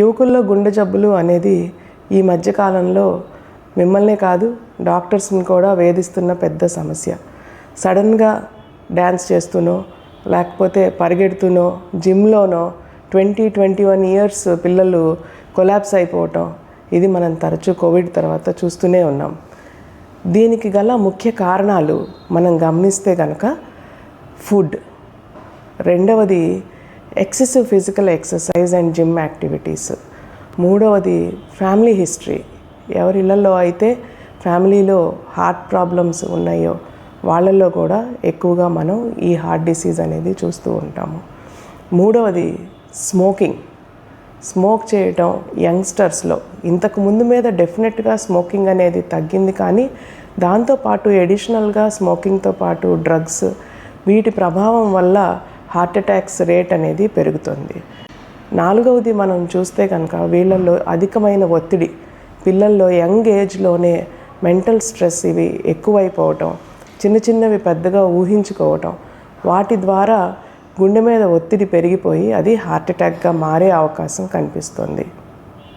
యువకుల్లో గుండె జబ్బులు అనేది ఈ మధ్యకాలంలో మిమ్మల్నే కాదు డాక్టర్స్ని కూడా వేధిస్తున్న పెద్ద సమస్య. సడన్గా డ్యాన్స్ చేస్తూనో లేకపోతే పరిగెడుతూనో జిమ్లోనో ట్వంటీ ట్వంటీ వన్ ఇయర్స్ పిల్లలు కొలాబ్స్ అయిపోవటం ఇది మనం తరచూ కోవిడ్ తర్వాత చూస్తూనే ఉన్నాం. దీనికి గల ముఖ్య కారణాలు మనం గమనిస్తే కనుక ఫుడ్. రెండవది excessive physical exercise and gym activities. మూడవది ఫ్యామిలీ హిస్టరీ. ఎవరి అయితే ఫ్యామిలీలో హార్ట్ ప్రాబ్లమ్స్ ఉన్నాయో వాళ్ళల్లో కూడా ఎక్కువగా మనం ఈ హార్ట్ డిసీజ్ అనేది చూస్తూ ఉంటాము. మూడవది స్మోకింగ్. స్మోక్ చేయటం యంగ్స్టర్స్లో. ఇంతకు ముందు మీద డెఫినెట్గా స్మోకింగ్ అనేది తగ్గింది కానీ దాంతోపాటు ఎడిషనల్గా స్మోకింగ్తో పాటు డ్రగ్స్ వీటి ప్రభావం వల్ల హార్ట్ అటాక్స్ రేట్ అనేది పెరుగుతుంది. నాలుగవది మనం చూస్తే కనుక వీళ్ళల్లో అధికమైన ఒత్తిడి పిల్లల్లో యంగ్ ఏజ్లోనే మెంటల్ స్ట్రెస్ ఇవి ఎక్కువైపోవటం చిన్న చిన్నవి పెద్దగా ఊహించుకోవటం వాటి ద్వారా గుండె మీద ఒత్తిడి పెరిగిపోయి అది హార్ట్ అటాక్గా మారే అవకాశం కనిపిస్తుంది.